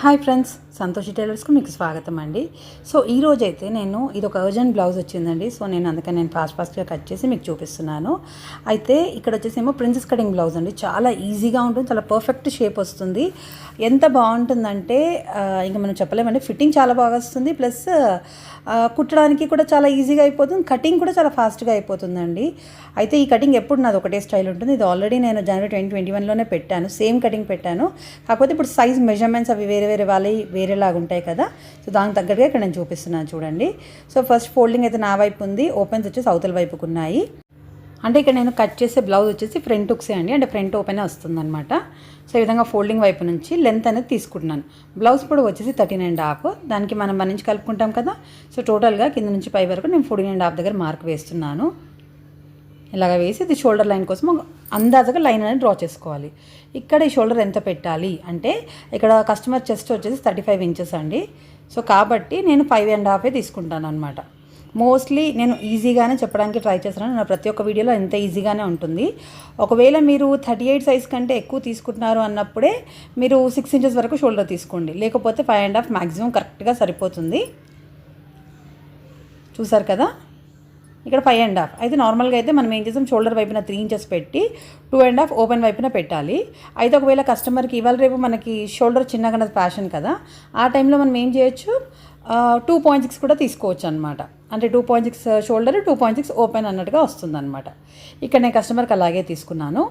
Hi friends, Santoshi టైలర్స్కి మీకు స్వాగతం అండి సో ఈ అయితే నేను ఇది ఒక అర్జెంట్ బ్లౌజ్ వచ్చిందండి. సో నేను అందుకని నేను ఫాస్ట్ ఫాస్ట్గా కట్ చేసి మీకు చూపిస్తున్నాను. అయితే ఇక్కడ వచ్చేసేమో ప్రిన్సెస్ కటింగ్ బ్లౌజ్ అండి. చాలా ఈజీగా ఉంటుంది. చాలా పర్ఫెక్ట్ షేప్ వస్తుంది. ఎంత బాగుంటుందంటే ఇంకా మనం చెప్పలేమండి. ఫిట్టింగ్ చాలా బాగా వస్తుంది. ప్లస్ కుట్టడానికి కూడా చాలా ఈజీగా అయిపోతుంది. కటింగ్ కూడా చాలా ఫాస్ట్గా అయిపోతుందండి. అయితే ఈ కటింగ్ ఎప్పుడు నాది ఒకటే స్టైల్ ఉంటుంది. ఇది ఆల్రెడీ నేను జనవరి ట్వంటీ ట్వంటీ వన్లోనే పెట్టాను. సేమ్ కటింగ్ పెట్టాను. కాకపోతే ఇప్పుడు సైజ్ మెజర్మెంట్స్ అవి వేరే వేరే వాళ్ళవి వేరేలాగా ఉంటాయి కదా. సో దానికి తగ్గట్టుగా ఇక్కడ నేను చూపిస్తున్నాను చూడండి. సో ఫస్ట్ ఫోల్డింగ్ అయితే నా వైపు ఉంది ఓపెన్స్ వచ్చేసి అవతల వైపుకు ఉన్నాయి. అంటే ఇక్కడ నేను కట్ చేసే బ్లౌజ్ వచ్చేసి ఫ్రంట్ ఉక్సే అండి అంటే ఫ్రంట్ ఓపెనే వస్తుందన్నమాట. సో ఈ విధంగా ఫోల్డింగ్ వైపు నుంచి లెంత్ అనేది తీసుకుంటున్నాను. బ్లౌజ్ పొడవు వచ్చేసి థర్టీన్ అండ్ హాఫ్ దానికి మనం మన నుంచి కలుపుకుంటాం కదా. సో టోటల్గా కింద నుంచి పై వరకు నేను ఫోర్టీన్ అండ్ హాఫ్ దగ్గర మార్క్ వేస్తున్నాను. ఇలాగ వేసి ఇది షోల్డర్ లైన్ కోసం అందాజగా లైన్ అనేది డ్రా చేసుకోవాలి. ఇక్కడ ఈ షోల్డర్ ఎంత పెట్టాలి? అంటే ఇక్కడ కస్టమర్ చెస్ట్ వచ్చేసి థర్టీ ఫైవ్ ఇంచెస్ అండి. సో కాబట్టి నేను ఫైవ్ అండ్ హాఫే తీసుకుంటాను అనమాట మోస్ట్లీ నేను ఈజీగానే చెప్పడానికి ట్రై చేస్తున్నాను. నా ప్రతి ఒక్క వీడియోలో ఎంత ఈజీగానే ఉంటుంది. ఒకవేళ మీరు థర్టీ ఎయిట్ సైజ్ కంటే ఎక్కువ తీసుకుంటున్నారు అన్నప్పుడే మీరు సిక్స్ ఇంచెస్ వరకు షోల్డర్ తీసుకోండి. లేకపోతే ఫైవ్ అండ్ హాఫ్ మ్యాక్సిమం కరెక్ట్గా సరిపోతుంది. చూసారు కదా? ఇక్కడ ఫైవ్ అండ్ హాఫ్ అయితే నార్మల్గా అయితే మనం ఏం చేసాం షోల్డర్ వైపున త్రీ ఇంచెస్ పెట్టి టూ అండ్ హాఫ్ ఓపెన్ వైపున పెట్టాలి. అయితే ఒకవేళ కస్టమర్కి ఇవాళ రేపు మనకి షోల్డర్ చిన్నగా ఉన్నది ఫ్యాషన్ కదా ఆ టైంలో మనం ఏం చేయొచ్చు? టూ పాయింట్ సిక్స్ కూడా తీసుకోవచ్చు అనమాట అంటే two point six shoulder two point six open అన్నట్టుగా వస్తుందన్నమాట. ఇక్కడ నేను కస్టమర్కి అలాగే తీసుకున్నాను.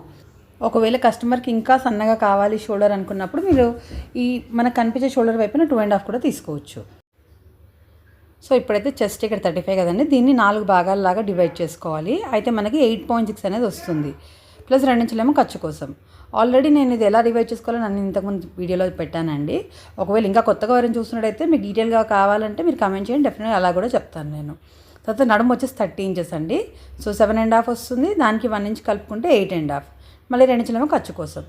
ఒకవేళ కస్టమర్కి ఇంకా సన్నగా కావాలి షోల్డర్ అనుకున్నప్పుడు మీరు ఈ మనకు కనిపించే షోల్డర్ వైపున టూ అండ్ హాఫ్ కూడా తీసుకోవచ్చు. సో ఇప్పుడైతే చెస్ట్ ఇక్కడ థర్టీ ఫైవ్ కదండి. దీన్ని నాలుగు భాగాలలాగా డివైడ్ చేసుకోవాలి. అయితే మనకి ఎయిట్ పాయింట్ సిక్స్ అనేది వస్తుంది. ప్లస్ రెండించలేమో ఖర్చు కోసం. ఆల్రెడీ నేను ఇది ఎలా డివైడ్ చేసుకోవాలో నన్ను ఇంతకుముందు వీడియోలో పెట్టానండి. ఒకవేళ ఇంకా కొత్తగా ఎవరైనా చూస్తున్నట్టయితే మీకు డీటెయిల్గా కావాలంటే మీరు కమెంట్ చేయండి. డెఫినెట్గా అలా కూడా చెప్తాను నేను. తర్వాత నడుము వచ్చేసి థర్టీ ఇంచెస్ అండి. సో సెవెన్ అండ్ హాఫ్ వస్తుంది. దానికి వన్ ఇంచ్ కలుపుకుంటే ఎయిట్ అండ్ హాఫ్. మళ్ళీ రెండు ఖర్చు కోసం.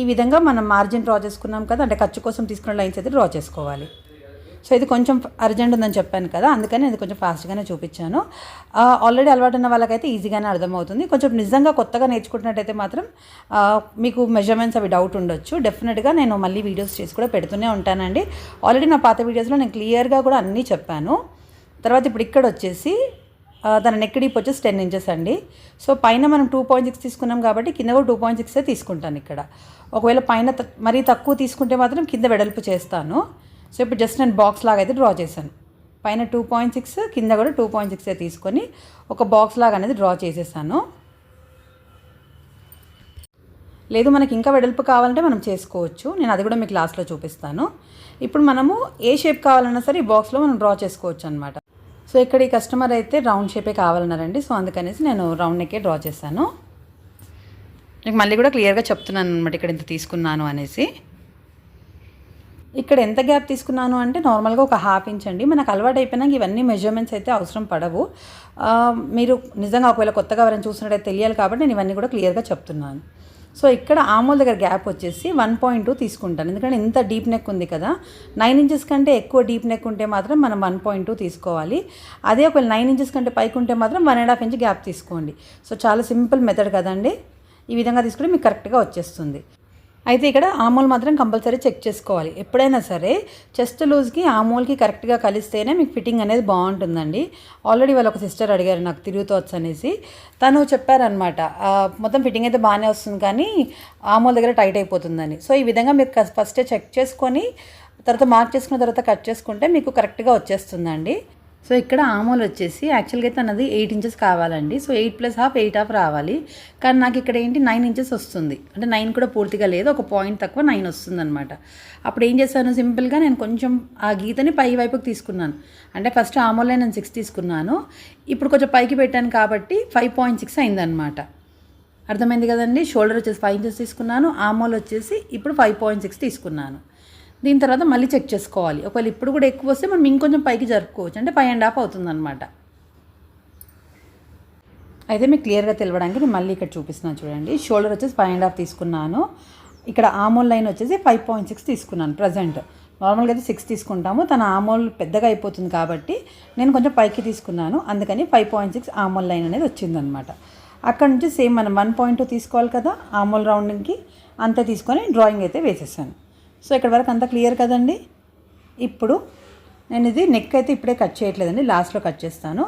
ఈ విధంగా మనం మార్జిన్ డ్రా చేసుకున్నాం కదా అంటే ఖర్చు కోసం తీసుకున్న లైన్స్ అయితే డ్రా చేసుకోవాలి. సో ఇది కొంచెం అర్జెంట్ ఉందని చెప్పాను కదా అందుకని ఇది కొంచెం ఫాస్ట్గానే చూపించాను. ఆల్రెడీ అలవాటు ఉన్న వాళ్ళకైతే ఈజీగానే అర్థమవుతుంది. కొంచెం నిజంగా కొత్తగా నేర్చుకుంటున్నట్టయితే మాత్రం మీకు మెజర్మెంట్స్ అవి డౌట్ ఉండొచ్చు. డెఫినెట్గా నేను మళ్ళీ వీడియోస్ చేసి కూడా పెడుతూనే ఉంటానండి. ఆల్రెడీ నా పాత వీడియోస్లో నేను క్లియర్గా కూడా అన్నీ చెప్పాను. తర్వాత ఇప్పుడు ఇక్కడ వచ్చేసి దాని నెక్ డీప్ వచ్చేసి టెన్ ఇంచెస్ అండి. సో పైన మనం టూ పాయింట్ సిక్స్ తీసుకున్నాం కాబట్టి కింద కూడా టూ పాయింట్ సిక్సే తీసుకుంటాను ఇక్కడ. ఒకవేళ పైన మరీ తక్కువ తీసుకుంటే మాత్రం కింద వెడల్పు చేస్తాను. సో ఇప్పుడు జస్ట్ నేను బాక్స్ లాగా అయితే డ్రా చేశాను. పైన టూ పాయింట్ సిక్స్ కింద కూడా టూ పాయింట్ సిక్స్ తీసుకొని ఒక బాక్స్ లాగా అనేది డ్రా చేసేసాను. లేదు మనకి ఇంకా వెడల్పు కావాలంటే మనం చేసుకోవచ్చు. నేను అది కూడా మీకు లాస్ట్లో చూపిస్తాను. ఇప్పుడు మనము ఏ షేప్ కావాలన్నా సరే ఈ బాక్స్లో మనం డ్రా చేసుకోవచ్చు అనమాట సో ఇక్కడ ఈ కస్టమర్ అయితే రౌండ్ షేపే కావాలన్నారండి. సో అందుకనేసి నేను రౌండ్ నెక్కే డ్రా చేశాను. మీకు మళ్ళీ కూడా క్లియర్గా చెప్తున్నాను అనమాట ఇక్కడ ఇంత తీసుకున్నాను అనేసి. ఇక్కడ ఎంత గ్యాప్ తీసుకున్నాను అంటే నార్మల్గా ఒక హాఫ్ ఇంచ్ అండి. మనకు అలవాటు అయిపోయినాక ఇవన్నీ మెజర్మెంట్స్ అయితే అవసరం పడవు. మీరు నిజంగా ఒకవేళ కొత్తగా ఎవరైనా చూసినట్టయితే తెలియాలి కాబట్టి నేను ఇవన్నీ కూడా క్లియర్గా చెప్తున్నాను. సో ఇక్కడ ఆమూల్ దగ్గర గ్యాప్ వచ్చేసి వన్ పాయింట్ టూ తీసుకుంటాను. ఎందుకంటే ఇంత డీప్ నెక్ ఉంది కదా. నైన్ ఇంచెస్ కంటే ఎక్కువ డీప్ నెక్ ఉంటే మాత్రం మనం వన్ పాయింట్ టూ తీసుకోవాలి. అదే ఒకవేళ నైన్ ఇంచెస్ కంటే పైకి ఉంటే మాత్రం one and half inch gap తీసుకోండి. సో చాలా సింపుల్ మెథడ్ కదండి. ఈ విధంగా తీసుకుంటే మీకు కరెక్ట్గా వచ్చేస్తుంది. అయితే ఇక్కడ ఆమూల్ మాత్రం కంపల్సరీ చెక్ చేసుకోవాలి. ఎప్పుడైనా సరే చెస్ట్ లూజ్కి ఆమూల్కి కరెక్ట్గా కలిస్తేనే మీకు ఫిట్టింగ్ అనేది బాగుంటుందండి. ఆల్రెడీ వాళ్ళు ఒక సిస్టర్ అడిగారు నాకు తిరుగుతోవచ్చు అనేసి. తను చెప్పారనమాట మొత్తం ఫిట్టింగ్ అయితే బాగానే వస్తుంది కానీ ఆమూల్ దగ్గర టైట్ అయిపోతుందని. సో ఈ విధంగా మీరు ఫస్టే చెక్ చేసుకొని తర్వాత మార్క్ చేసుకున్న తర్వాత కట్ చేసుకుంటే మీకు కరెక్ట్గా వచ్చేస్తుందండి. సో ఇక్కడ ఆమోల్ వచ్చేసి యాక్చువల్గా అయితే అన్నది ఎయిట్ ఇంచెస్ కావాలండి. So eight plus half eight half రావాలి. కానీ నాకు ఇక్కడ ఏంటి నైన్ ఇంచెస్ వస్తుంది. అంటే నైన్ కూడా పూర్తిగా లేదు. ఒక పాయింట్ తక్కువ నైన్ వస్తుంది అనమాట అప్పుడు ఏం చేశాను? సింపుల్గా నేను కొంచెం ఆ గీతని పై వైపుకి తీసుకున్నాను. అంటే ఫస్ట్ ఆమోలే నేను సిక్స్ తీసుకున్నాను. ఇప్పుడు కొంచెం పైకి పెట్టాను కాబట్టి ఫైవ్ పాయింట్ సిక్స్ అయిందనమాట అర్థమైంది కదండి? షోల్డర్ వచ్చేసి ఫైవ్ ఇంచెస్ తీసుకున్నాను. ఆమోల్ వచ్చేసి ఇప్పుడు ఫైవ్ పాయింట్ సిక్స్ తీసుకున్నాను. దీని తర్వాత మళ్ళీ చెక్ చేసుకోవాలి. ఒకవేళ ఇప్పుడు కూడా ఎక్కువ వస్తే మనం ఇంకొంచెం పైకి జరుపుకోవచ్చు. అంటే ఫైవ్ అండ్ హాఫ్ అవుతుందన్నమాట. అయితే మీకు క్లియర్గా తెలవడానికి నేను మళ్ళీ ఇక్కడ చూపిస్తున్నాను చూడండి. షోల్డర్ వచ్చేసి ఫైవ్ అండ్ హాఫ్ తీసుకున్నాను. ఇక్కడ ఆమోల్ లైన్ వచ్చేసి ఫైవ్ పాయింట్ సిక్స్ తీసుకున్నాను ప్రజెంట్. నార్మల్గా అయితే సిక్స్ తీసుకుంటాము. తన ఆమోల్ పెద్దగా అయిపోతుంది కాబట్టి నేను కొంచెం పైకి తీసుకున్నాను. అందుకని five point six armhole line అనేది వచ్చిందనమాట అక్కడ నుంచి సేమ్ మనం వన్ పాయింట్ తీసుకోవాలి కదా ఆమోల్ రౌండింగ్కి అంతే తీసుకొని డ్రాయింగ్ అయితే వేసేసాను. సో ఇక్కడ వరకు అంతా క్లియర్ కదండి? ఇప్పుడు నేను ఇది నెక్ అయితే ఇప్పుడే కట్ చేయట్లేదండి లాస్ట్లో కట్ చేస్తాను.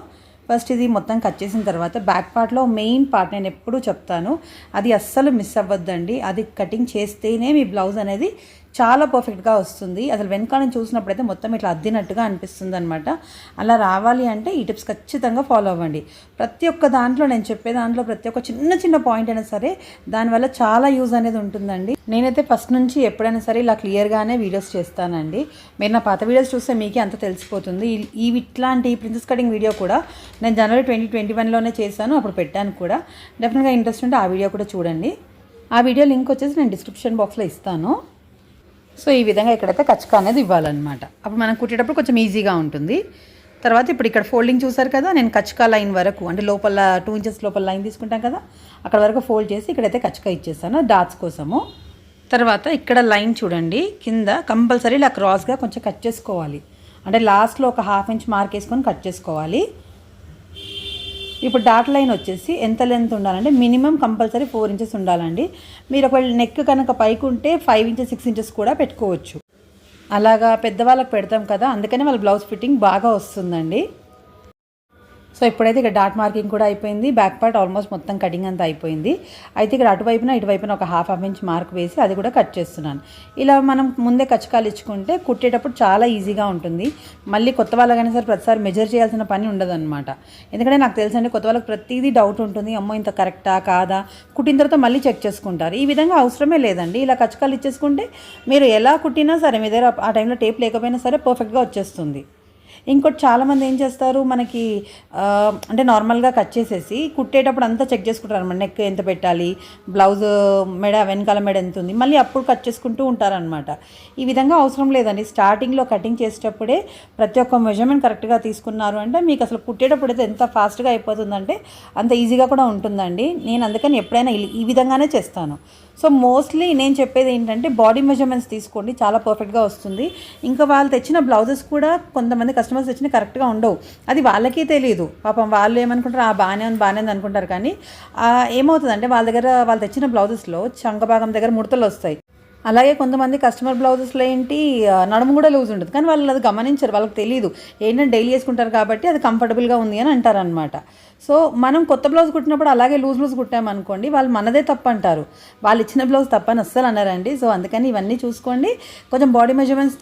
ఫస్ట్ ఇది మొత్తం కట్ చేసిన తర్వాత బ్యాక్ పార్ట్లో మెయిన్ పార్ట్ నేను ఎప్పుడూ చెప్తాను. అది అస్సలు మిస్ అవ్వద్దండి. అది కటింగ్ చేస్తేనే మీ బ్లౌజ్ అనేది చాలా పర్ఫెక్ట్గా వస్తుంది. అసలు వెనకాలను చూసినప్పుడైతే మొత్తం ఇట్లా అద్దినట్టుగా అనిపిస్తుంది అనమాట అలా రావాలి అంటే ఈ టిప్స్ ఖచ్చితంగా ఫాలో అవ్వండి. ప్రతి ఒక్క దాంట్లో నేను చెప్పే దాంట్లో ప్రతి ఒక్క చిన్న చిన్న పాయింట్ అయినా సరే దానివల్ల చాలా యూజ్ అనేది ఉంటుందండి. నేనైతే ఫస్ట్ నుంచి ఎప్పుడైనా సరే ఇలా క్లియర్గానే వీడియోస్ చేస్తానండి. మీరు నా పాత వీడియోస్ చూస్తే మీకే అంత తెలిసిపోతుంది. ఈ ఇట్లాంటి ప్రిన్సెస్ కటింగ్ వీడియో కూడా నేను జనవరి ట్వంటీ ట్వంటీ వన్లోనే చేశాను. అప్పుడు పెట్టాను కూడా. డెఫినెట్గా ఇంట్రెస్ట్ ఉంటే ఆ వీడియో కూడా చూడండి. ఆ వీడియో లింక్ వచ్చేసి నేను డిస్క్రిప్షన్ బాక్స్లో ఇస్తాను. సో ఈ విధంగా ఇక్కడైతే కచ్చకా అనేది ఇవ్వాలన్నమాట. అప్పుడు మనం కుట్టేటప్పుడు కొంచెం ఈజీగా ఉంటుంది. తర్వాత ఇప్పుడు ఇక్కడ ఫోల్డింగ్ చూసారు కదా నేను కచ్చకా లైన్ వరకు అంటే లోపల టూ ఇంచెస్ లోపల లైన్ తీసుకుంటాం కదా అక్కడ వరకు ఫోల్డ్ చేసి ఇక్కడైతే కచ్చకా ఇచ్చేసాను డాట్స్ కోసము. తర్వాత ఇక్కడ లైన్ చూడండి కింద కంపల్సరీ ఇలా క్రాస్గా కొంచెం కట్ చేసుకోవాలి. అంటే లాస్ట్లో ఒక హాఫ్ ఇంచ్ మార్క్ వేసుకొని కట్ చేసుకోవాలి. ఇప్పుడు డాట్ లైన్ వచ్చేసి ఎంత లెంత్ ఉండాలంటే మినిమం కంపల్సరీ ఫోర్ ఇంచెస్ ఉండాలండి. మీరు ఒకవేళ నెక్ కనుక పైకి ఉంటే ఫైవ్ ఇంచెస్ సిక్స్ ఇంచెస్ కూడా పెట్టుకోవచ్చు. అలాగా పెద్దవాళ్ళకి పెడతాం కదా అందుకనే వాళ్ళ బ్లౌజ్ ఫిట్టింగ్ బాగా వస్తుందండి. సో ఇప్పుడైతే ఇక్కడ డాట్ మార్కింగ్ కూడా అయిపోయింది. బ్యాక్ పార్ట్ ఆల్మోస్ట్ మొత్తం కటింగ్ అంతా అయిపోయింది. అయితే ఇక్కడ అటువైపున ఇటువైపున ఒక హాఫ్ హాఫ్ ఇంచ్ మార్క్ వేసి అది కూడా కట్ చేస్తున్నాను. ఇలా మనం ముందే కచ్చకాలు ఇచ్చుకుంటే కుట్టేటప్పుడు చాలా ఈజీగా ఉంటుంది. మళ్ళీ కొత్త వాళ్ళకైనా సరే ప్రతిసారి మెజర్ చేయాల్సిన పని ఉండదన్నమాట. ఎందుకంటే నాకు తెలుసండి కొత్త వాళ్ళకి ప్రతిదీ డౌట్ ఉంటుంది. అమ్మో ఇంత కరెక్టా కాదా? కుట్టిన తర్వాత మళ్ళీ చెక్ చేసుకుంటారు. ఈ విధంగా అవసరమే లేదండి. ఇలా కచ్చకాలు ఇచ్చేసుకుంటే మీరు ఎలా కుట్టినా సరే మీ దగ్గర ఆ టైంలో టేప్ లేకపోయినా సరే పర్ఫెక్ట్గా వచ్చేస్తుంది. ఇంకోటి చాలామంది ఏం చేస్తారు మనకి అంటే నార్మల్గా కట్ చేసేసి కుట్టేటప్పుడు అంతా చెక్ చేసుకుంటారు అనమాట నెక్ ఎంత పెట్టాలి బ్లౌజ్ మెడ వెనకాల మెడ ఎంత ఉంది మళ్ళీ అప్పుడు కట్ చేసుకుంటూ ఉంటారనమాట ఈ విధంగా అవసరం లేదండి. స్టార్టింగ్లో కటింగ్ చేసేటప్పుడే ప్రతి ఒక్క మెజర్మెంట్ కరెక్ట్గా తీసుకున్నారు అంటే మీకు అసలు కుట్టేటప్పుడు అయితే ఎంత ఫాస్ట్గా అయిపోతుందంటే అంత ఈజీగా కూడా ఉంటుందండి. నేను అందుకని ఎప్పుడైనా ఈ విధంగానే చేస్తాను. సో మోస్ట్లీ నేను చెప్పేది ఏంటంటే బాడీ మెజర్మెంట్స్ తీసుకోండి చాలా పర్ఫెక్ట్గా వస్తుంది. ఇంకా వాళ్ళు తెచ్చిన బ్లౌజెస్ కూడా కొంతమంది కస్టమర్స్ తెచ్చిన కరెక్ట్గా ఉండవు. అది వాళ్ళకే తెలియదు. పాపం వాళ్ళు ఏమనుకుంటారు ఆ బాగానే ఉంది బాగానే ఉంది అనుకుంటారు. కానీ ఏమవుతుందంటే వాళ్ళ దగ్గర వాళ్ళు తెచ్చిన బ్లౌజెస్లో చంక భాగం దగ్గర ముడతలు వస్తాయి. అలాగే కొంతమంది కస్టమర్ బ్లౌజెస్లో ఏంటి నడుము కూడా లూజ్ ఉంటుంది. కానీ వాళ్ళు అది గమనించరు వాళ్ళకి తెలియదు ఏంటంటే డైలీ వేసుకుంటారు కాబట్టి అది కంఫర్టబుల్గా ఉంది అని అంటారనమాట సో మనం కొత్త బ్లౌజ్ కుట్టినప్పుడు అలాగే లూజ్ లూజ్ కుట్టామనుకోండి వాళ్ళు మనదే తప్పు అంటారు వాళ్ళు ఇచ్చిన బ్లౌజ్ తప్పని అస్సలు అన్నారండి సో అందుకని ఇవన్నీ చూసుకోండి. కొంచెం బాడీ మెజర్మెంట్స్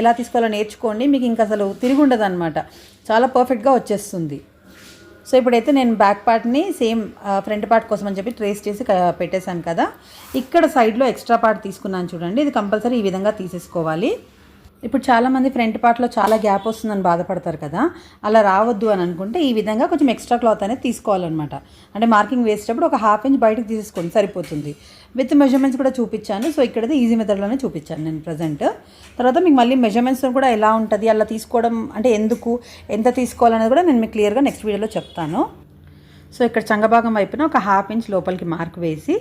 ఎలా తీసుకోవాలో నేర్చుకోండి. మీకు ఇంకా అసలు తిరిగి ఉండదు అనమాట చాలా పర్ఫెక్ట్గా వచ్చేస్తుంది. సో ఇప్పుడైతే నేను బ్యాక్ పార్ట్ని సేమ్ ఫ్రంట్ పార్ట్ కోసం అని చెప్పి ట్రేస్ చేసి పెట్టేశాను కదా. ఇక్కడ సైడ్లో ఎక్స్ట్రా పార్ట్ తీసుకున్నాను చూడండి. ఇది కంపల్సరీ ఈ విధంగా తీసేసుకోవాలి. ఇప్పుడు చాలామంది ఫ్రంట్ పార్ట్లో చాలా గ్యాప్ వస్తుందని బాధపడతారు కదా. అలా రావద్దు అని అనుకుంటే ఈ విధంగా కొంచెం ఎక్స్ట్రా క్లాత్ అనేది తీసుకోవాలన్నమాట. అంటే మార్కింగ్ వేసేటప్పుడు ఒక హాఫ్ ఇంచ్ బయటకు తీసేసుకోండి సరిపోతుంది. విత్ మెజర్మెంట్స్ కూడా చూపించాను. సో ఇక్కడది ఈజీ మెథడ్లోనే చూపించాను నేను ప్రజెంట్ తర్వాత మీకు మళ్ళీ మెజర్మెంట్స్ కూడా ఎలా ఉంటుంది అలా తీసుకోవడం అంటే ఎందుకు ఎంత తీసుకోవాలనేది కూడా నేను మీకు క్లియర్గా నెక్స్ట్ వీడియోలో చెప్తాను. సో ఇక్కడ చంగభాగం వైపున ఒక హాఫ్ ఇంచ్ లోపలికి మార్క్ వేసి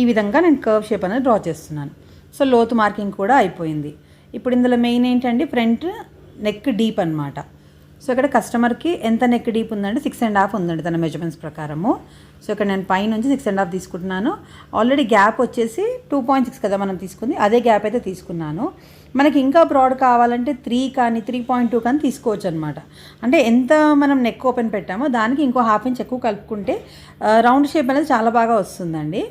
ఈ విధంగా నేను కర్వ్ షేప్ అనేది డ్రా చేస్తున్నాను. సో లోతు మార్కింగ్ కూడా అయిపోయింది. ఇప్పుడు ఇందులో మెయిన్ ఏంటంటే ఫ్రంట్ నెక్ డీప్ అన్నమాట. సో ఇక్కడ కస్టమర్కి ఎంత నెక్ డీప్ ఉందంటే సిక్స్ అండ్ హాఫ్ ఉందండి తన మెజర్మెంట్స్ ప్రకారము. సో ఇక్కడ నేను పై నుంచి సిక్స్ అండ్ హాఫ్ తీసుకుంటున్నాను. ఆల్రెడీ గ్యాప్ వచ్చేసి టూ పాయింట్ సిక్స్ కదా మనం తీసుకుంది. అదే గ్యాప్ అయితే తీసుకున్నాను. మనకి ఇంకా బ్రాడ్ కావాలంటే త్రీ కానీ త్రీ పాయింట్ టూ కానీ తీసుకోవచ్చు అనమాట అంటే ఎంత మనం నెక్ ఓపెన్ పెట్టామో దానికి ఇంకో హాఫ్ ఇంచ్ ఎక్కువ కలుపుకుంటే రౌండ్ షేప్ అనేది చాలా బాగా వస్తుందండి.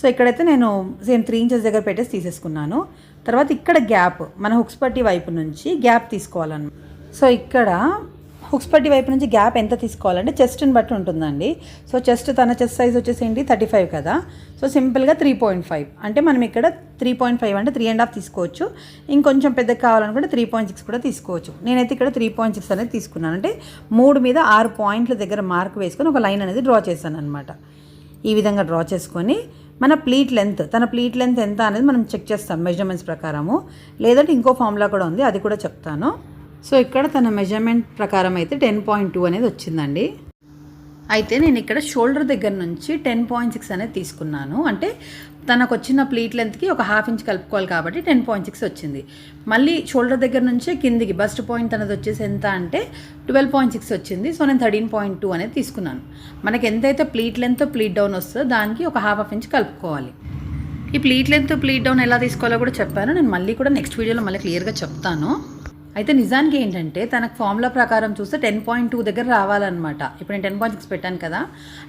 సో ఇక్కడైతే నేను సేమ్ త్రీ ఇంచెస్ దగ్గర పెట్టేసి తీసేసుకున్నాను. తర్వాత ఇక్కడ గ్యాప్ మన హుక్స్ పట్టి వైపు నుంచి గ్యాప్ తీసుకోవాలన్నమాట. సో ఇక్కడ హుక్స్ పట్టి వైపు నుంచి గ్యాప్ ఎంత తీసుకోవాలంటే చెస్ట్ని బట్టి ఉంటుందండి. సో చెస్ట్ తన చెస్ట్ సైజ్ వచ్చేసి ఏంటి? థర్టీ ఫైవ్ కదా. సో సింపుల్గా త్రీ పాయింట్ ఫైవ్. అంటే మనం ఇక్కడ త్రీ పాయింట్ ఫైవ్ అంటే త్రీ అండ్ హాఫ్ తీసుకోవచ్చు. ఇంకొంచెం పెద్దగా కావాలనుకుంటే త్రీ పాయింట్ సిక్స్ కూడా తీసుకోవచ్చు. నేనైతే ఇక్కడ త్రీ పాయింట్ సిక్స్ అనేది తీసుకున్నాను. అంటే మూడు మీద ఆరు పాయింట్ల దగ్గర మార్క్ వేసుకొని ఒక లైన్ అనేది డ్రా చేశాను అనమాట ఈ విధంగా డ్రా చేసుకొని మన ప్లీట్ లెంత్ తన ప్లీట్ లెంత్ ఎంత అనేది మనం చెక్ చేస్తాం మెజర్మెంట్స్ ప్రకారము. లేదంటే ఇంకో ఫార్ములా కూడా ఉంది అది కూడా చెప్తాను. సో ఇక్కడ తన మెజర్మెంట్ ప్రకారం అయితే టెన్ పాయింట్ టూ అనేది వచ్చిందండి. అయితే నేను ఇక్కడ షోల్డర్ దగ్గర నుంచి టెన్ పాయింట్ సిక్స్ అనేది తీసుకున్నాను. అంటే తనకు వచ్చిన ప్లీట్ లెంత్కి ఒక హాఫ్ ఇంచ్ కలుపుకోవాలి కాబట్టి టెన్ పాయింట్ సిక్స్ వచ్చింది. మళ్ళీ షోల్డర్ దగ్గర నుంచే కిందికి బస్ట్ పాయింట్ అనేది వచ్చేసి ఎంత అంటే ట్వెల్వ్ పాయింట్ సిక్స్ వచ్చింది. సో నేను థర్టీన్ పాయింట్ టూ అనేది తీసుకున్నాను. మనకి ఎంతైతే ప్లీట్ లెంత్ ప్లీట్ డౌన్ వస్తుందో దానికి ఒక హాఫ్ హాఫ్ ఇంచ్ కలుపుకోవాలి. ఈ ప్లీట్ లెంత్ ప్లీట్ డౌన్ ఎలా తీసుకోవాలో కూడా చెప్పాను. నేను మళ్ళీ కూడా నెక్స్ట్ వీడియోలో మళ్ళీ క్లియర్గా చెప్తాను. అయితే నిజానికి ఏంటంటే తనకు ఫార్ములా ప్రకారం చూస్తే టెన్ పాయింట్ టూ దగ్గర రావాలన్నమాట. ఇప్పుడు నేను టెన్ పాయింట్ సిక్స్ పెట్టాను కదా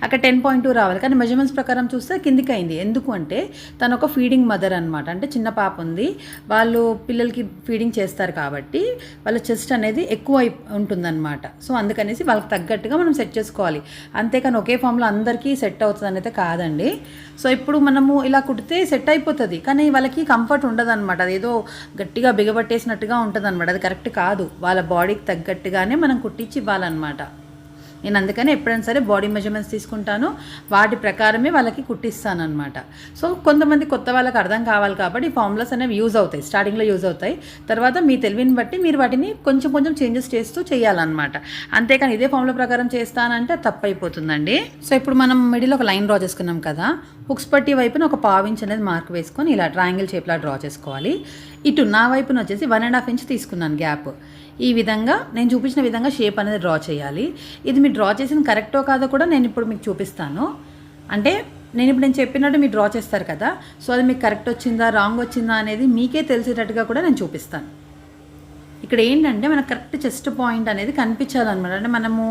అక్కడ టెన్ పాయింట్ టూ రావాలి. కానీ మెజర్మెంట్స్ ప్రకారం చూస్తే కిందికి అయింది ఎందుకు అంటే తను ఒక ఫీడింగ్ మదర్ అనమాట అంటే చిన్న పాప ఉంది. వాళ్ళు పిల్లలకి ఫీడింగ్ చేస్తారు కాబట్టి వాళ్ళ చెస్ట్ అనేది ఎక్కువ అయి ఉంటుందన్నమాట. సో అందుకనేసి వాళ్ళకి తగ్గట్టుగా మనం సెట్ చేసుకోవాలి. అంతేకాని ఒకే ఫామ్లో అందరికీ సెట్ అవుతుంది అనేది కాదండి. సో ఇప్పుడు మనము ఇలా కుడితే సెట్ అయిపోతుంది. కానీ వాళ్ళకి కంఫర్ట్ ఉండదు అనమాట అదేదో గట్టిగా బిగబట్టేసినట్టుగా ఉంటుంది అనమాట అది కరెక్ట్ కాదు. వాళ్ళ బాడీకి తగ్గట్టుగానే మనం కుట్టించి ఇవ్వాలన్నమాట. నేను అందుకని ఎప్పుడైనా సరే బాడీ మెజర్మెంట్స్ తీసుకుంటాను. వాటి ప్రకారమే వాళ్ళకి కుట్టిస్తాను అనమాట సో కొంతమంది కొత్త వాళ్ళకి అర్థం కావాలి కాబట్టి ఈ ఫార్ములాస్ అనేవి యూజ్ అవుతాయి. స్టార్టింగ్లో యూజ్ అవుతాయి. తర్వాత మీ తెలివిని బట్టి మీరు వాటిని కొంచెం కొంచెం చేంజెస్ చేస్తూ చేయాలన్నమాట. అంతేకాని ఇదే ఫార్ములా ప్రకారం చేస్తానంటే తప్పు అయిపోతుందండి సో ఇప్పుడు మనం మిడిల్ ఒక లైన్ డ్రా చేసుకున్నాం కదా. హుక్స్ పట్టి వైపున ఒక పావించ్ అనేది మార్క్ వేసుకొని ఇలా ట్రయాంగిల్ షేప్లా డ్రా చేసుకోవాలి. ఇటు నా వైపున వచ్చేసి వన్ అండ్ హాఫ్ ఇంచ్ తీసుకున్నాను గ్యాప్ ఈ విధంగా నేను చూపించిన విధంగా షేప్ అనేది డ్రా చేయాలి. ఇది మీరు డ్రా చేసిన కరెక్టో కాదో కూడా నేను ఇప్పుడు మీకు చూపిస్తాను. అంటే నేను ఇప్పుడు నేను చెప్పినట్టు మీరు డ్రా చేస్తారు కదా సో అది మీకు కరెక్ట్ వచ్చిందా రాంగ్ వచ్చిందా అనేది మీకే తెలిసేటట్టుగా కూడా నేను చూపిస్తాను. ఇక్కడ ఏంటంటే మనకు కరెక్ట్ చెస్ట్ పాయింట్ అనేది కనిపించాలన్నమాట. అంటే మనము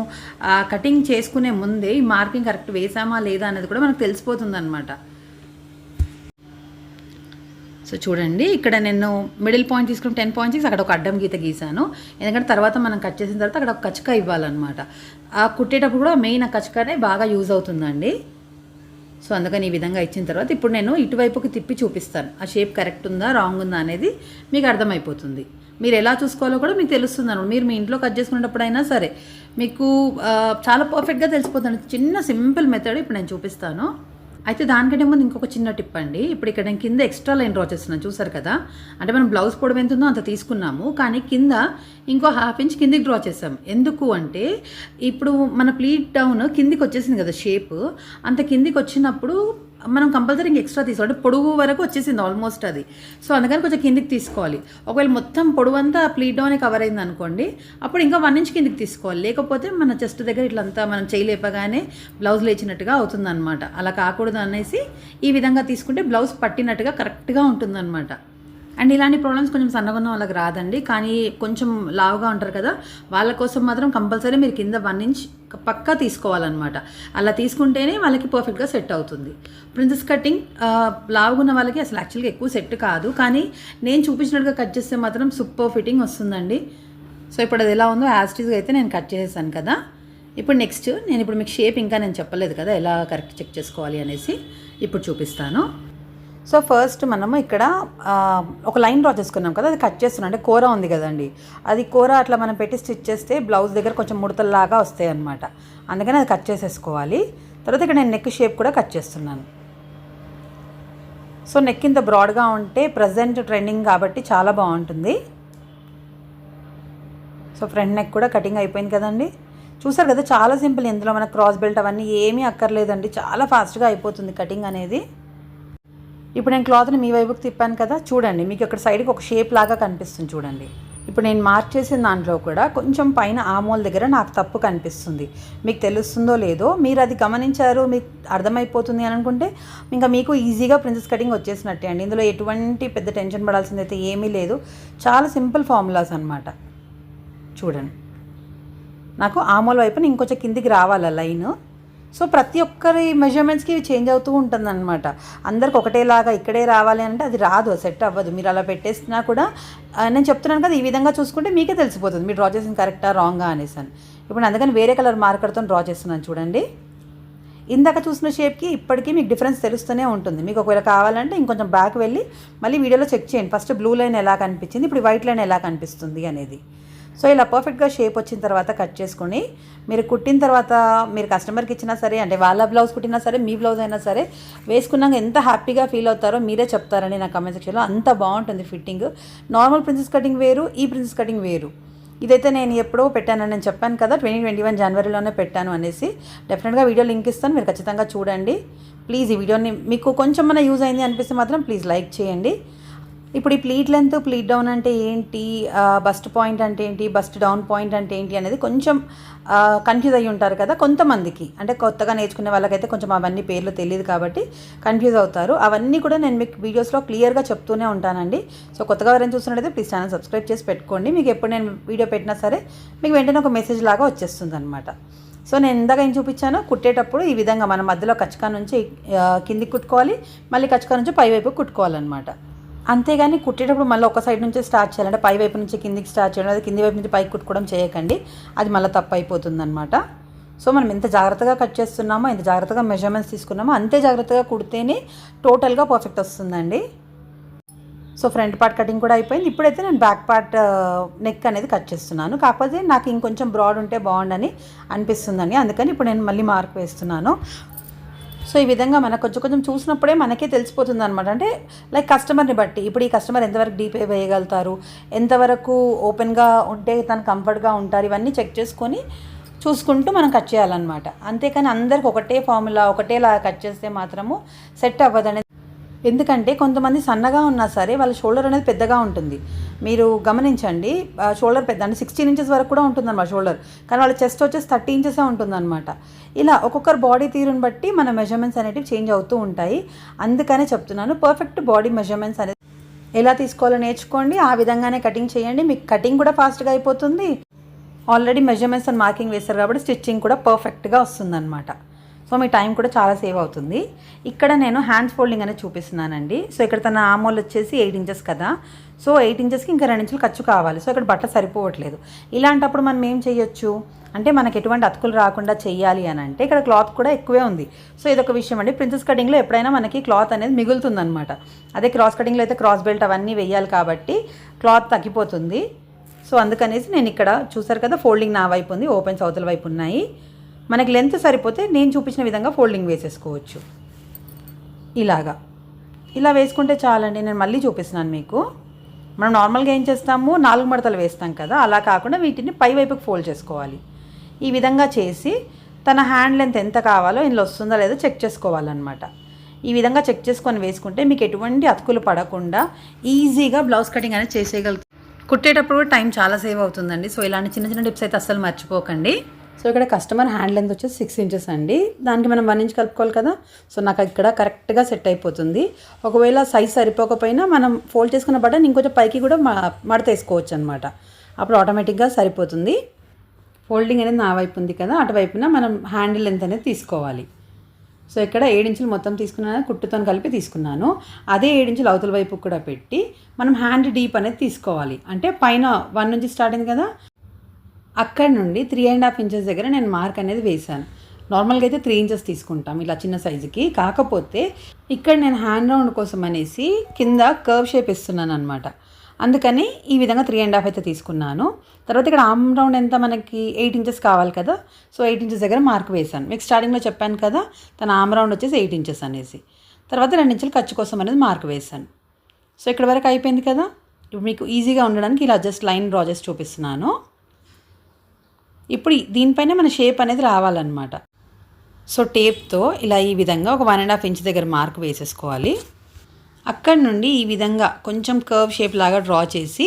కటింగ్ చేసుకునే ముందే ఈ మార్కింగ్ కరెక్ట్ వేసామా లేదా అనేది కూడా మనకు తెలిసిపోతుంది అనమాట సో చూడండి ఇక్కడ నేను మిడిల్ పాయింట్ తీసుకుని టెన్ పాయింట్ సిక్స్ అక్కడ ఒక అడ్డం గీత గీసాను. ఎందుకంటే తర్వాత మనం కట్ చేసిన తర్వాత అక్కడ ఒక కచక ఇవ్వాలన్నమాట. ఆ కుట్టేటప్పుడు కూడా మెయిన్ ఆ కచకనే బాగా యూజ్ అవుతుందండి. సో అందుకని ఈ విధంగా ఇచ్చిన తర్వాత ఇప్పుడు నేను ఇటువైపుకి తిప్పి చూపిస్తాను. ఆ షేప్ కరెక్ట్ ఉందా రాంగ్ ఉందా అనేది మీకు అర్థమైపోతుంది. మీరు ఎలా చూసుకోవాలో కూడా మీకు తెలుస్తుంది అనమాట. మీరు మీ ఇంట్లో కట్ చేసుకునేటప్పుడైనా సరే మీకు చాలా పర్ఫెక్ట్గా తెలిసిపోతుంది. చిన్న సింపుల్ మెథడ్ ఇప్పుడు నేను చూపిస్తాను. అయితే దానికంటే ముందు ఇంకొక చిన్న టిప్ అండి. ఇప్పుడు ఇక్కడ నేను కింద ఎక్స్ట్రా లైన్ డ్రా చేస్తున్నాను చూసారు కదా? అంటే మనం బ్లౌజ్ పొడవు ఎంత ఉందో అంత తీసుకున్నాము. కానీ కింద ఇంకో హాఫ్ ఇంచ్ కిందికి డ్రా చేసాం ఎందుకు అంటే ఇప్పుడు మన ప్లీట్ డౌన్ కిందికి వచ్చేసింది కదా షేప్. అంత కిందికి వచ్చినప్పుడు మనం కంపల్సరీ ఇంక ఎక్స్ట్రా తీసుకోవాలి. అంటే పొడుగు వరకు వచ్చేసింది ఆల్మోస్ట్ అది. సో అందుకని కొంచెం కిందికి తీసుకోవాలి. ఒకవేళ మొత్తం పొడవు అంతా ప్లీట్ కవర్ అయింది అనుకోండి అప్పుడు ఇంకా వన్ ఇంచ్ కిందికి తీసుకోవాలి. లేకపోతే మన చెస్ట్ దగ్గర ఇట్లంతా మనం చేయలేపగానే బ్లౌజ్ లేచినట్టుగా అవుతుందన్నమాట. అలా కాకూడదు అనేసి ఈ విధంగా తీసుకుంటే బ్లౌజ్ పట్టినట్టుగా కరెక్ట్గా ఉంటుందన్నమాట. అండ్ ఇలాంటి ప్రాబ్లమ్స్ కొంచెం సన్నగున్న వాళ్ళకి రాదండి. కానీ కొంచెం లావుగా ఉంటారు కదా వాళ్ళ కోసం మాత్రం కంపల్సరీ మీరు కింద వన్ ఇంచ్ పక్కా తీసుకోవాలన్నమాట. అలా తీసుకుంటేనే వాళ్ళకి పర్ఫెక్ట్గా సెట్ అవుతుంది. ప్రిన్సెస్ కటింగ్ లావుగా ఉన్న వాళ్ళకి అసలు యాక్చువల్గా ఎక్కువ సెట్ కాదు. కానీ నేను చూపించినట్టుగా కట్ చేస్తే మాత్రం సూపర్ ఫిట్టింగ్ వస్తుందండి. సో ఇప్పుడు అది ఎలా ఉందో యాస్టీస్గా అయితే నేను కట్ చేసేసాను కదా. ఇప్పుడు నెక్స్ట్ నేను ఇప్పుడు మీకు షేప్ ఇంకా నేను చెప్పలేదు కదా ఎలా కరెక్ట్ చెక్ చేసుకోవాలి అనేసి. ఇప్పుడు చూపిస్తాను. సో ఫస్ట్ మనము ఇక్కడ ఒక లైన్ డ్రా చేసుకున్నాం కదా అది కట్ చేస్తున్నాం అంటే కూర ఉంది కదండి. అది కూర అట్లా మనం పెట్టి స్టిచ్ చేస్తే బ్లౌజ్ దగ్గర కొంచెం ముడతల్లాగా వస్తాయి అనమాట అందుకని అది కట్ చేసేసుకోవాలి. తర్వాత ఇక్కడ నేను నెక్ షేప్ కూడా కట్ చేస్తున్నాను. సో నెక్ ఇంత బ్రాడ్గా ఉంటే ప్రజెంట్ ట్రెండింగ్ కాబట్టి చాలా బాగుంటుంది. సో ఫ్రంట్ నెక్ కూడా కటింగ్ అయిపోయింది కదండి. చూసారు కదా చాలా సింపుల్ ఇందులో మన క్రాస్ బెల్ట్ అవన్నీ ఏమీ అక్కర్లేదండి. చాలా ఫాస్ట్గా అయిపోతుంది కటింగ్ అనేది. ఇప్పుడు నేను క్లాత్ని మీ వైపుకి తిప్పాను కదా చూడండి. మీకు ఇక్కడ సైడ్కి ఒక షేప్ లాగా కనిపిస్తుంది చూడండి. ఇప్పుడు నేను మార్క్ చేసిన దాంట్లో కూడా కొంచెం పైన ఆమోల్ దగ్గర నాకు తప్పు కనిపిస్తుంది. మీకు తెలుస్తుందో లేదో మీరు అది గమనించారు మీకు అర్థమైపోతుంది అని అనుకుంటే ఇంకా మీకు ఈజీగా ప్రిన్సెస్ కటింగ్ వచ్చేసినట్టే అండి. ఇందులో ఎటువంటి పెద్ద టెన్షన్ పడాల్సింది అయితే ఏమీ లేదు. చాలా సింపుల్ ఫార్ములాస్ అనమాట చూడండి. నాకు ఆమోల్ వైపున ఇంకొంచెం కిందికి రావాలా లైను లైన్? సో ప్రతి ఒక్కరి మెజర్మెంట్స్కి ఇవి చేంజ్ అవుతూ ఉంటుంది అనమాట అందరికి ఒకటేలాగా ఇక్కడే రావాలి అంటే అది రాదు సెట్ అవ్వదు. మీరు అలా పెట్టేసినా కూడా నేను చెప్తున్నాను కదా ఈ విధంగా చూసుకుంటే మీకే తెలిసిపోతుంది. మీరు డ్రా చేసిన కరెక్టా రాంగా అనేసి అని. ఇప్పుడు అందుకని వేరే కలర్ మార్కర్తో డ్రా చేస్తున్నాను చూడండి. ఇందాక చూసిన షేప్కి ఇప్పటికీ మీకు డిఫరెన్స్ తెలుస్తూనే ఉంటుంది. మీకు ఒకవేళ కావాలంటే ఇంకొంచెం బ్యాక్ వెళ్ళి మళ్ళీ వీడియోలో చెక్ చేయండి. ఫస్ట్ బ్లూ లైన్ ఎలా కనిపించింది? ఇప్పుడు వైట్ లైన్ ఎలా కనిపిస్తుంది అనేది. సో ఇలా పర్ఫెక్ట్గా షేప్ వచ్చిన తర్వాత కట్ చేసుకుని మీరు కుట్టిన తర్వాత మీరు కస్టమర్కి ఇచ్చినా సరే అంటే వాళ్ళ బ్లౌజ్ కుట్టినా సరే మీ బ్లౌజ్ అయినా సరే వేసుకున్నాక ఎంత హ్యాపీగా ఫీల్ అవుతారో మీరే చెప్తారని నా కమెంట్ సెక్షన్లో అంత బాగుంటుంది ఫిట్టింగ్ నార్మల్ ప్రిన్సెస్ కటింగ్ వేరు ఈ ప్రిన్సెస్ కటింగ్ వేరు. ఇదైతే నేను ఎప్పుడో పెట్టానని నేను చెప్పాను కదా ట్వంటీ ట్వంటీ వన్ జనవరిలోనే పెట్టాను అనేసి. డెఫినెట్గా వీడియో లింక్ ఇస్తాను మీరు ఖచ్చితంగా చూడండి. ప్లీజ్ ఈ వీడియోని మీకు కొంచెం మన యూజ్ అయింది అనిపిస్తే మాత్రం ప్లీజ్ లైక్ చేయండి. ఇప్పుడు ఈ ప్లీట్ లెంత్ ప్లీట్ డౌన్ అంటే ఏంటి? బస్ట్ పాయింట్ అంటే ఏంటి? బస్ట్ డౌన్ పాయింట్ అంటే ఏంటి అనేది కొంచెం కన్ఫ్యూజ్ అయ్యి ఉంటారు కదా కొంతమందికి. అంటే కొత్తగా నేర్చుకునే వాళ్ళకైతే కొంచెం అవన్నీ పేర్లు తెలియదు కాబట్టి కన్ఫ్యూజ్ అవుతారు. అవన్నీ కూడా నేను మీకు వీడియోస్లో క్లియర్గా చెప్తూనే ఉంటానండి. సో కొత్తగా ఎవరైనా చూస్తున్నట్టయితే ప్లీజ్ ఛానల్ సబ్స్క్రైబ్ చేసి పెట్టుకోండి. మీకు ఎప్పుడు నేను వీడియో పెట్టినా సరే మీకు వెంటనే ఒక మెసేజ్ లాగా వచ్చేస్తుంది అనమాట సో నేను ఇందాక ఏం చూపించానో? కుట్టేటప్పుడు ఈ విధంగా మన మధ్యలో కచ్చకా నుంచి కిందికి కుట్టుకోవాలి. మళ్ళీ కచ్చకా నుంచి పైవైపు కుట్టుకోవాలన్నమాట. అంతేగాని కుట్టేటప్పుడు మళ్ళీ ఒక సైడ్ నుంచి స్టార్ట్ చేయాలంటే పై వైపు నుంచి కిందికి స్టార్ట్ చేయడం అది కింది వైపు నుంచి పైకి కుట్టుకోవడం చేయకండి. అది మళ్ళీ తప్పు అయిపోతుంది అనమాట సో మనం ఎంత జాగ్రత్తగా కట్ చేస్తున్నామో ఎంత జాగ్రత్తగా మెజర్మెంట్స్ తీసుకున్నామో అంతే జాగ్రత్తగా కుడితేనే టోటల్గా పర్ఫెక్ట్ వస్తుందండి. సో ఫ్రంట్ పార్ట్ కటింగ్ కూడా అయిపోయింది. ఇప్పుడైతే నేను బ్యాక్ పార్ట్ నెక్ అనేది కట్ చేస్తున్నాను. కాకపోతే నాకు ఇంకొంచెం బ్రాడ్ ఉంటే బాగుండని అనిపిస్తుందని అందుకని ఇప్పుడు నేను మళ్ళీ మార్క్ వేస్తున్నాను. సో ఈ విధంగా మనకు కొంచెం కొంచెం చూసినప్పుడే మనకే తెలిసిపోతుంది అనమాట అంటే లైక్ కస్టమర్ని బట్టి ఇప్పుడు ఈ కస్టమర్ ఎంతవరకు డీపే వేయగలుగుతారు ఎంతవరకు ఓపెన్గా ఉంటే తను కంఫర్ట్గా ఉంటారు ఇవన్నీ చెక్ చేసుకొని చూసుకుంటూ మనం కట్ చేయాలన్నమాట. అంతేకాని అందరికి ఒకటే ఫార్ములా ఒకటేలా కట్ చేస్తే మాత్రము సెట్ అవ్వదనేది ఎందుకంటే కొంతమంది సన్నగా ఉన్నా సరే వాళ్ళ షోల్డర్ అనేది పెద్దగా ఉంటుంది. మీరు గమనించండి షోల్డర్ పెద్ద అంటే సిక్స్టీన్ ఇంచెస్ వరకు కూడా ఉంటుందన్నమాట షోల్డర్. కానీ వాళ్ళ చెస్ట్ వచ్చేసి థర్టీ ఇంచెసే ఉంటుందన్నమాట. ఇలా ఒక్కొక్కరు బాడీ తీరుని బట్టి మన మెజర్మెంట్స్ అనేటివి చేంజ్ అవుతూ ఉంటాయి. అందుకనే చెప్తున్నాను పర్ఫెక్ట్ బాడీ మెజర్మెంట్స్ అనేది ఎలా తీసుకోవాలో నేర్చుకోండి. ఆ విధంగానే కటింగ్ చేయండి. మీకు కటింగ్ కూడా ఫాస్ట్గా అయిపోతుంది. ఆల్రెడీ మెజర్మెంట్స్ అండ్ మార్కింగ్ వేస్తారు కాబట్టి స్టిచ్చింగ్ కూడా పర్ఫెక్ట్గా వస్తుందన్నమాట. సో మీ టైం కూడా చాలా సేవ్ అవుతుంది. ఇక్కడ నేను హ్యాండ్స్ ఫోల్డింగ్ అనేది చూపిస్తున్నానండి. సో ఇక్కడ తన ఆమోల్ వచ్చేసి ఎయిట్ ఇంచెస్ కదా. సో ఎయిట్ ఇంచెస్కి ఇంకా రెండు ఇంచులు ఖర్చు కావాలి. సో ఇక్కడ బట్ట సరిపోవట్లేదు. ఇలాంటప్పుడు మనం ఏం చేయొచ్చు? అంటే మనకి ఎటువంటి అతుకులు రాకుండా చేయాలి అని అంటే ఇక్కడ క్లాత్ కూడా ఎక్కువే ఉంది. సో ఇదొక విషయం అండి. ప్రిన్సెస్ కటింగ్లో ఎప్పుడైనా మనకి క్లాత్ అనేది మిగులుతుందన్నమాట. అదే క్రాస్ కటింగ్లో అయితే క్రాస్ బెల్ట్ అవన్నీ వేయాలి కాబట్టి క్లాత్ తగ్గిపోతుంది. సో అందుకనేసి నేను ఇక్కడ చూసారు కదా ఫోల్డింగ్ నా వైపు ఉంది ఓపెన్స్ అవతల వైపు ఉన్నాయి. మనకి లెంత్ సరిపోతే నేను చూపించిన విధంగా ఫోల్డింగ్ వేసేసుకోవచ్చు. ఇలాగా. ఇలా వేసుకుంటే చాలండి నేను మళ్ళీ చూపిస్తున్నాను మీకు. మనం నార్మల్గా ఏం చేస్తాము? నాలుగు మడతలు వేస్తాం కదా అలా కాకుండా వీటిని పై వైపుకి ఫోల్డ్ చేసుకోవాలి. ఈ విధంగా చేసి తన హ్యాండ్ లెంత్ ఎంత కావాలో ఇందులో వస్తుందో లేదో చెక్ చేసుకోవాలన్నమాట. ఈ విధంగా చెక్ చేసుకొని వేసుకుంటే మీకు ఎటువంటి అతుకులు పడకుండా ఈజీగా బ్లౌజ్ కటింగ్ అనేది చేసేయగలుగుతుంది కుట్టేటప్పుడు కూడా టైం చాలా సేవ్ అవుతుందండి. సో ఇలాంటి చిన్న చిన్న టిప్స్ అయితే అస్సలు మర్చిపోకండి. సో ఇక్కడ కస్టమర్ హ్యాండ్ లెంత్ వచ్చేసి సిక్స్ ఇంచెస్ అండి. దానికి మనం వన్ ఇంచ్ కలుపుకోవాలి కదా. సో నాకు ఇక్కడ కరెక్ట్గా సెట్ అయిపోతుంది. ఒకవేళ సైజ్ సరిపోకపోయినా మనం ఫోల్డ్ చేసుకున్న బటన్ ఇంకొంచెం పైకి కూడా మడత వేసుకోవచ్చు అనమాట అప్పుడు ఆటోమేటిక్గా సరిపోతుంది. ఫోల్డింగ్ అనేది నా వైపు ఉంది కదా. అటువైపున మనం హ్యాండిల్ లెంత్ అనేది తీసుకోవాలి. సో ఇక్కడ ఏడించులు మొత్తం తీసుకున్నాను. కుట్టుతో కలిపి తీసుకున్నాను. అదే ఏడించులు అవతల వైపు కూడా పెట్టి మనం హ్యాండ్ డీప్ అనేది తీసుకోవాలి. అంటే పైన వన్ నుంచి స్టార్ట్ అయింది కదా. అక్కడ నుండి త్రీ అండ్ హాఫ్ ఇంచెస్ దగ్గర నేను మార్క్ అనేది వేశాను. నార్మల్గా అయితే త్రీ ఇంచెస్ తీసుకుంటాం ఇలా చిన్న సైజుకి కాకపోతే ఇక్కడ నేను హ్యాండ్ రౌండ్ కోసం అనేసి కింద కర్వ్ షేప్ ఇస్తున్నాను అనమాట అందుకని ఈ విధంగా త్రీ అండ్ హాఫ్ అయితే తీసుకున్నాను. తర్వాత ఇక్కడ ఆమ్ రౌండ్ ఎంత మనకి ఎయిట్ ఇంచెస్ కావాలి కదా? సో ఎయిట్ ఇంచెస్ దగ్గర మార్క్ వేశాను. మీకు స్టార్టింగ్లో చెప్పాను కదా తన ఆమ్ రౌండ్ వచ్చేసి ఎయిట్ ఇంచెస్ అనేసి. తర్వాత రెండు ఇంచులు ఖర్చు కోసం అనేది మార్క్ వేశాను. సో ఇక్కడ వరకు అయిపోయింది కదా? ఇప్పుడు మీకు ఈజీగా ఉండడానికి ఇలా జస్ట్ లైన్ డ్రా చేసి చూపిస్తున్నాను. ఇప్పుడు దీనిపైన మన షేప్ అనేది రావాలన్నమాట. సో టేప్తో ఇలా ఈ విధంగా ఒక వన్ అండ్ హాఫ్ ఇంచ్ దగ్గర మార్క్ వేసేసుకోవాలి. అక్కడ నుండి ఈ విధంగా కొంచెం కర్వ్ షేప్ లాగా డ్రా చేసి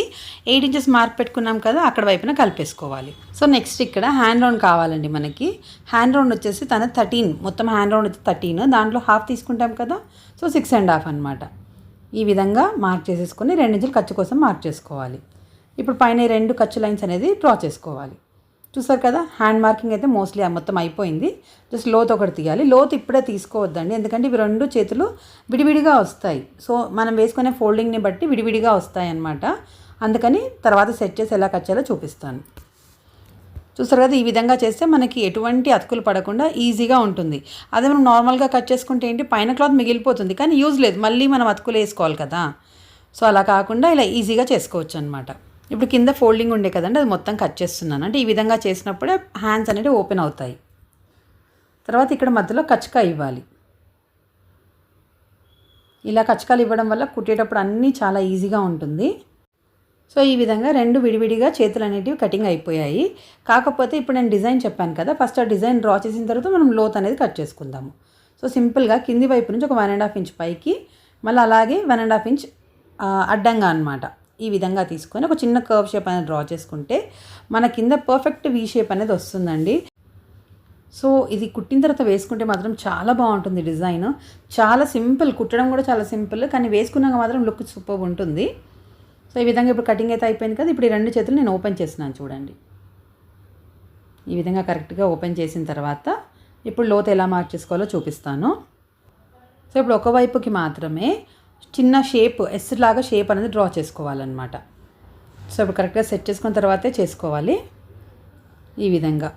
ఎయిట్ ఇంచెస్ మార్క్ పెట్టుకున్నాం కదా అక్కడ వైపున కలిపేసుకోవాలి. సో నెక్స్ట్ ఇక్కడ హ్యాండ్ రౌండ్ కావాలండి మనకి. హ్యాండ్ రౌండ్ వచ్చేసి తన థర్టీన్ మొత్తం హ్యాండ్ రౌండ్ వచ్చి థర్టీన్ దాంట్లో హాఫ్ తీసుకుంటాం కదా సో సిక్స్ అండ్ హాఫ్ అనమాట ఈ విధంగా మార్క్ చేసేసుకొని రెండు ఇంచులు ఖర్చు కోసం మార్క్ చేసుకోవాలి. ఇప్పుడు పైన రెండు ఖర్చు లైన్స్ అనేది డ్రా చేసుకోవాలి. చూసారు కదా? హ్యాండ్ మార్కింగ్ అయితే మోస్ట్లీ మొత్తం అయిపోయింది. జస్ట్ లోత్ ఒకటి తీయాలి. లోత్ ఇప్పుడే తీసుకోవద్దండి. ఎందుకంటే ఇవి రెండు చేతులు విడివిడిగా వస్తాయి. సో మనం వేసుకునే ఫోల్డింగ్ని బట్టి విడివిడిగా వస్తాయి అన్నమాట అందుకని తర్వాత సెట్ చేసి ఎలా కట్ చేయాలో చూపిస్తాను. చూసారు కదా? ఈ విధంగా చేస్తే మనకి ఎటువంటి అతుకులు పడకుండా ఈజీగా ఉంటుంది. అదే మనం నార్మల్గా కట్ చేసుకుంటే ఏంటి? పైన క్లాత్ మిగిలిపోతుంది. కానీ యూజ్ లేదు. మళ్ళీ మనం అతుకులు వేసుకోవాలి కదా. సో అలా కాకుండా ఇలా ఈజీగా చేసుకోవచ్చు అనమాట ఇప్పుడు కింద ఫోల్డింగ్ ఉండే కదండి అది మొత్తం కట్ చేస్తున్నాను. అంటే ఈ విధంగా చేసినప్పుడే హ్యాండ్స్ అనేవి ఓపెన్ అవుతాయి. తర్వాత ఇక్కడ మధ్యలో కచ్చకా ఇవ్వాలి. ఇలా కచ్చకాలు ఇవ్వడం వల్ల కుట్టేటప్పుడు అన్నీ చాలా ఈజీగా ఉంటుంది. సో ఈ విధంగా రెండు విడివిడిగా చేతులు అనేటివి కటింగ్ అయిపోయాయి. కాకపోతే ఇప్పుడు నేను డిజైన్ చెప్పాను కదా ఫస్ట్ ఆ డిజైన్ డ్రా చేసిన తర్వాత మనం లోత్ అనేది కట్ చేసుకుందాము. సో సింపుల్గా కింది వైపు నుంచి ఒక వన్ అండ్ హాఫ్ ఇంచ్ పైకి మళ్ళీ అలాగే వన్ అండ్ హాఫ్ ఇంచ్ అడ్డంగా అనమాట ఈ విధంగా తీసుకొని ఒక చిన్న కర్వ్ షేప్ అనేది డ్రా చేసుకుంటే మన కింద పర్ఫెక్ట్ వీ షేప్ అనేది వస్తుందండి. సో ఇది కుట్టిన తర్వాత వేసుకుంటే మాత్రం చాలా బాగుంటుంది డిజైన్ చాలా సింపుల్ కుట్టడం కూడా చాలా సింపుల్ కానీ వేసుకున్నాక మాత్రం లుక్ సూపర్ ఉంటుంది. సో ఈ విధంగా ఇప్పుడు కటింగ్ అయితే అయిపోయింది కదా ఇప్పుడు ఈ రెండు చేతులు నేను ఓపెన్ చేస్తున్నాను చూడండి. ఈ విధంగా కరెక్ట్గా ఓపెన్ చేసిన తర్వాత ఇప్పుడు లోతు ఎలా మార్చేసుకోవాలో చూపిస్తాను. సో ఇప్పుడు ఒకవైపుకి మాత్రమే చిన్న షేప్ ఎస్ లాగా షేప్ అనేది డ్రా చేసుకోవాలన్నమాట. సో ఇప్పుడు కరెక్ట్గా సెట్ చేసుకున్న తర్వాతే చేసుకోవాలి ఈ విధంగా.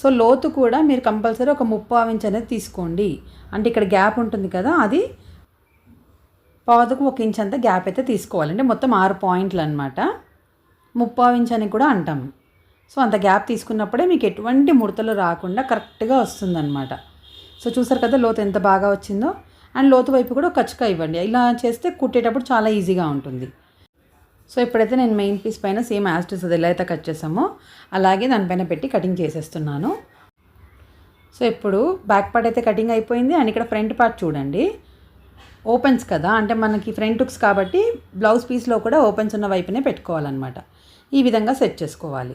సో లోతు కూడా మీరు కంపల్సరీ ఒక ముప్పావు ఇంచ్ అనేది తీసుకోండి. అంటే ఇక్కడ గ్యాప్ ఉంటుంది కదా అది పాదకు ఒక ఇంచ్ అంత గ్యాప్ అయితే తీసుకోవాలి. అంటే మొత్తం ఆరు పాయింట్లు అనమాట ముప్పావు ఇంచ్ అని కూడా అంటాం. సో అంత గ్యాప్ తీసుకున్నప్పుడే మీకు ఎటువంటి ముడతలు రాకుండా కరెక్ట్గా వస్తుందన్నమాట. సో చూసారు కదా లోతు ఎంత బాగా వచ్చిందో? అండ్ లోతు వైపు కూడా కచ్చుక ఇవ్వండి. ఇలా చేస్తే కుట్టేటప్పుడు చాలా ఈజీగా ఉంటుంది. సో ఇప్పుడైతే నేను మెయిన్ పీస్ పైన సేమ్ యాస్టిస్ అది ఎలా అయితే కట్ చేసామో అలాగే దానిపైన పెట్టి కటింగ్ చేసేస్తున్నాను. సో ఇప్పుడు బ్యాక్ పార్ట్ అయితే కటింగ్ అయిపోయింది. అండ్ ఇక్కడ ఫ్రంట్ పార్ట్ చూడండి. ఓపెన్స్ కదా? అంటే మనకి ఫ్రంట్ హుక్స్ కాబట్టి బ్లౌజ్ పీస్లో కూడా ఓపెన్స్ ఉన్న వైపునే పెట్టుకోవాలన్నమాట. ఈ విధంగా సెట్ చేసుకోవాలి.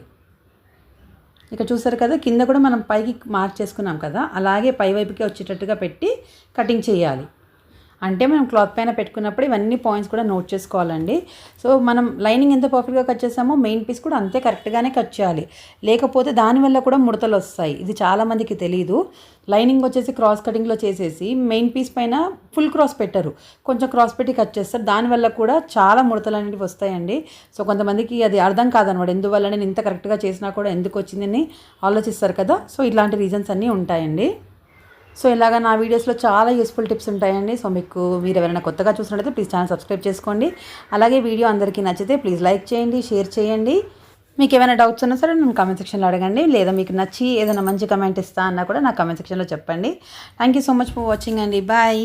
ఇక చూసారు కదా కింద కూడా మనం పైకి మార్చేసుకున్నాం కదా అలాగే పైవైపుకి వచ్చేటట్టుగా పెట్టి కటింగ్ చేయాలి. అంటే మనం క్లాత్ పైన పెట్టుకున్నప్పుడు ఇవన్నీ పాయింట్స్ కూడా నోట్ చేసుకోవాలండి. సో మనం లైనింగ్ ఎంత పర్ఫెక్ట్గా కట్ చేసామో మెయిన్ పీస్ కూడా అంతే కరెక్ట్గానే కట్ చేయాలి. లేకపోతే దానివల్ల కూడా ముడతలు వస్తాయి. ఇది చాలామందికి తెలియదు లైనింగ్ వచ్చేసి క్రాస్ కటింగ్లో చేసేసి మెయిన్ పీస్ పైన ఫుల్ క్రాస్ పెట్టరు. కొంచెం క్రాస్ పెట్టి కట్ చేస్తారు. దానివల్ల కూడా చాలా ముడతలు అనేవి వస్తాయండి. సో కొంతమందికి అది అర్థం కాదనమాట. ఎందువల్ల నేను ఇంత కరెక్ట్గా చేసినా కూడా ఎందుకు వచ్చిందని ఆలోచిస్తారు కదా. సో ఇలాంటి రీజన్స్ అన్నీ ఉంటాయండి. సో ఇలాగ నా వీడియోస్లో చాలా యూస్ఫుల్ టిప్స్ ఉంటాయండి. సో మీకు మీరు ఎవరైనా కొత్తగా చూసినట్లయితే ప్లీజ్ ఛానల్ సబ్స్క్రైబ్ చేసుకోండి. అలాగే వీడియో అందరికీ నచ్చితే ప్లీజ్ లైక్ చేయండి షేర్ చేయండి. మీకు ఏమైనా డౌట్స్ ఉన్నా సరే నేను కామెంట్ సెక్షన్లో అడగండి. లేదా మీకు నచ్చి ఏదైనా మంచి కమెంట్ ఇస్తా అన్నా కూడా నా కామెంట్ సెక్షన్లో చెప్పండి. Thank you so much for watching అండి. బాయ్